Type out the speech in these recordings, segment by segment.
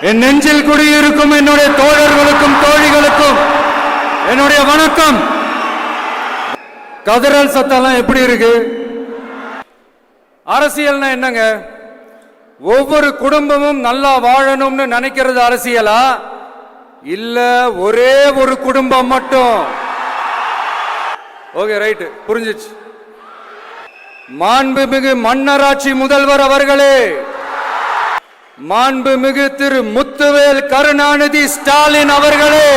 என் நெஞ்சில் குடியிருக்கும் என்னுடைய தோழர்களுக்கும் தோழிகளுக்கும் என்னுடைய வணக்கம். கதறல் சத்தம்லாம் எப்படி இருக்கு? அரசியல்னா என்னங்க? ஒவ்வொரு குடும்பமும் நல்லா வாழணும்னு நினைக்கிறது அரசியலா? இல்ல ஒரே ஒரு குடும்பம் மட்டும்? Okay right. புரிஞ்சிச்சு. மாண்புமிகு மன்னராட்சி முதல்வர் அவர்களே மாண்புமிகு திரு முத்துவேல் கருணாநிதி ஸ்டாலின் அவர்களே.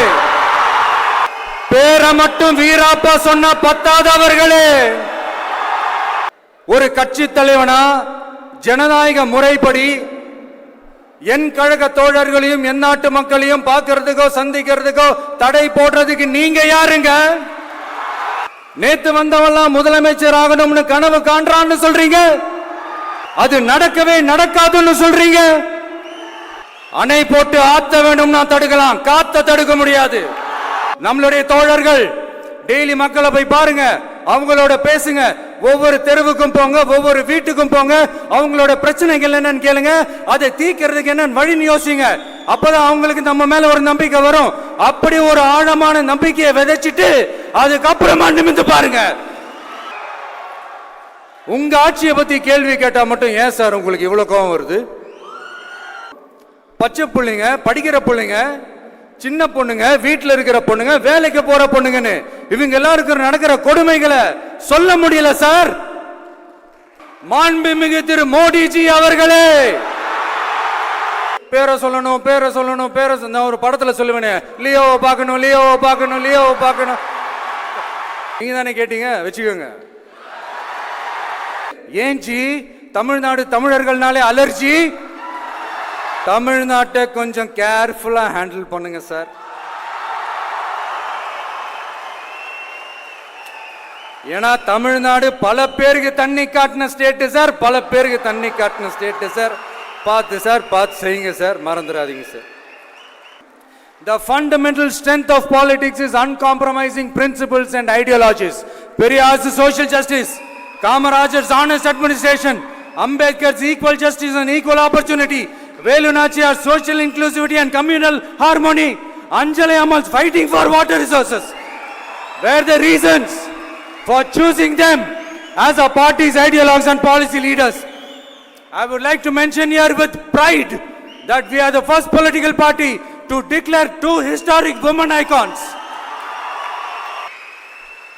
பேரை மட்டும் வீராப்பா சொன்ன பத்தாதவர்களே ஒரு கட்சி தலைவனா ஜனநாயக முறைப்படி என் கழக தோழர்களையும் என் நாட்டு மக்களையும் பார்க்கறதுக்கோ சந்திக்கிறதுக்கோ தடை போடுறதுக்கு நீங்க யாருங்க? நேத்து வந்தவெல்லாம் முதலமைச்சர் ஆகணும்னு கனவு காண்றான்னு சொல்றீங்க? அது நடக்கவே நடக்காதுன்னு சொல்றீங்க? அணை போட்டு ஆத்த வேணும்னா தடுக்கலாம் காத்த தடுக்க முடியாது. நம்மளுடைய தோழர்கள் டெய்லி மக்களை போய் பாருங்க அவங்களோட பேசுங்க ஒவ்வொரு தெருவுக்கும் போங்க ஒவ்வொரு வீட்டுக்கும் போங்க அவங்களோட பிரச்சனைகள் என்னன்னு கேளுங்க அதை தீக்கிறதுக்கு என்னன்னு வழின்னு யோசிங்க. அப்பதான் அவங்களுக்கு நம்ம மேல ஒரு நம்பிக்கை வரும். அப்படி ஒரு ஆழமான நம்பிக்கையை விதைச்சிட்டு அதுக்கப்புறமா நிமிந்து பாருங்க. உங்க ஆட்சியை பத்தி கேள்வி கேட்டா மட்டும் ஏன் சார் உங்களுக்கு இவ்வளவு கோவம் வருது? பச்சை பிள்ளைங்க படிக்கிற பிள்ளைங்க சின்ன பொண்ணுங்க வீட்டில் இருக்கிற பொண்ணுங்க வேலைக்கு போற பொண்ணுங்கன்னு இவங்க எல்லாருக்கும் நடக்கிற கொடுமைகளை சொல்ல முடியல சார். மாண்புமிகு திரு மோடிஜி அவர்களே! பேரை சொல்லணும் பேரை சொல்லணும் பேரை நான் ஒரு படத்துல சொல்லுவேனே. லியோவை பார்க்கணும் லியோவை பார்க்கணும் லியோவை பார்க்கணும். நீங்க தானே கேட்டீங்க? வச்சுக்கோங்க. ஏன் ஜி தமிழ்நாடு தமிழர்கள்னாலே அலர்ஜி. தமிழ்நாட்டை கொஞ்சம் கேர்ஃபுல்லா ஹேண்டில் பண்ணுங்க சார். ஏன்னா தமிழ்நாடு பல பேருக்கு தண்ணி காட்டின ஸ்டேட் சார். பல பேருக்கு தண்ணி காட்டின ஸ்டேட் சார். பார்த்து சார் பார்த்து செய்யுங்க சார். மறந்துடாதீங்க sir. The fundamental strength of politics is uncompromising principles and ideologies. Periyar's social justice, Kamaraj's honest administration, Ambedkar's equal justice and equal opportunity, Velu social inclusivity and communal harmony, Anjali Amal's fighting for water resources were the reasons for choosing them as our party's ideologues and policy leaders. I would like to mention here with pride that we are the first political party to declare two historic women icons.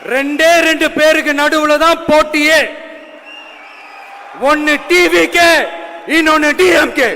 ரெண்டே ரெண்டு பேருக்கு நடுவுல தான் போட்டியே. ஒன்னு TVK இன்னொன்னு DMK